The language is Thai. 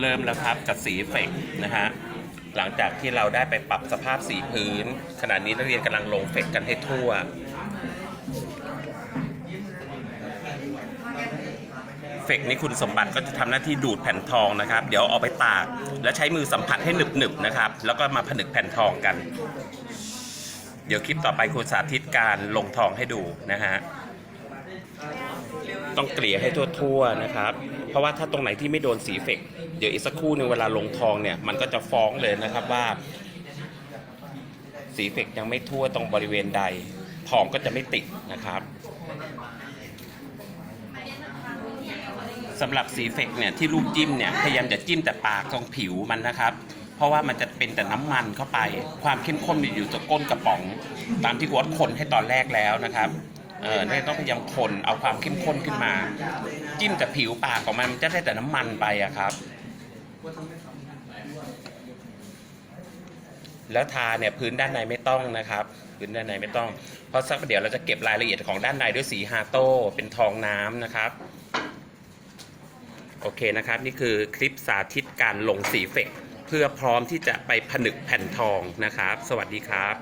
เริ่มแล้วครับกับสีเฟกนะฮะหลังจากที่เราได้ไปปรับสภาพสีพื้น ขณะนี้นักเรียนกำลังลงเฟกกันให้ทั่ว เฟกนี้คุณสมบัติก็จะทำหน้าที่ดูดแผ่นทองนะครับ เดี๋ยวเอาไปตาก แล้วใช้มือสัมผัสให้หนึบๆนะครับ แล้วก็มาผนึกแผ่นทองกัน เดี๋ยวคลิปต่อไปคุณสาธิตการลงทองให้ดูนะฮะ ต้องเกลี่ยให้ทั่วๆนะครับ เพราะว่าถ้าตรงไหนที่ไม่โดนสีเฟกเดี๋ยวอีกสักครู่หนึงเวลาลงทองเนี่ยมันก็จะฟ้องเลยนะครับว่า สีเฟกยังไม่ทั่วตรงบริเวณใด ทองก็จะไม่ติดนะครับสำหรับสีเฟกเนี่ยที่ลูกจิ้มเนี่ยพยายามจะจิ้มแต่ปากตรงผิวมันนะครับ เพราะว่ามันจะเป็นแต่น้ำมันเข้าไป ความเข้มข้นมันอยู่ตรงก้นกระป๋อง ตามที่วอดคนให้ตอนแรกแล้วนะครับ เออเนี่ยต้องพยายามคนเอาความเข้มข้นขึ้นมา จิ้มแต่ผิวปากของมันมันจะได้แต่น้ำมันไปอะครับ แล้วทาเนี่ยพื้นด้านในไม่ต้องนะครับ พื้นด้านในไม่ต้อง เพราะสักเดี๋ยวเราจะเก็บรายละเอียดของด้านในด้วยสีฮาโต้เป็นทองน้ำนะครับ โอเคนะครับ นี่คือคลิปสาธิตการลงสีเฟกเพื่อพร้อมที่จะไปผนึกแผ่นทองนะครับ สวัสดีครับ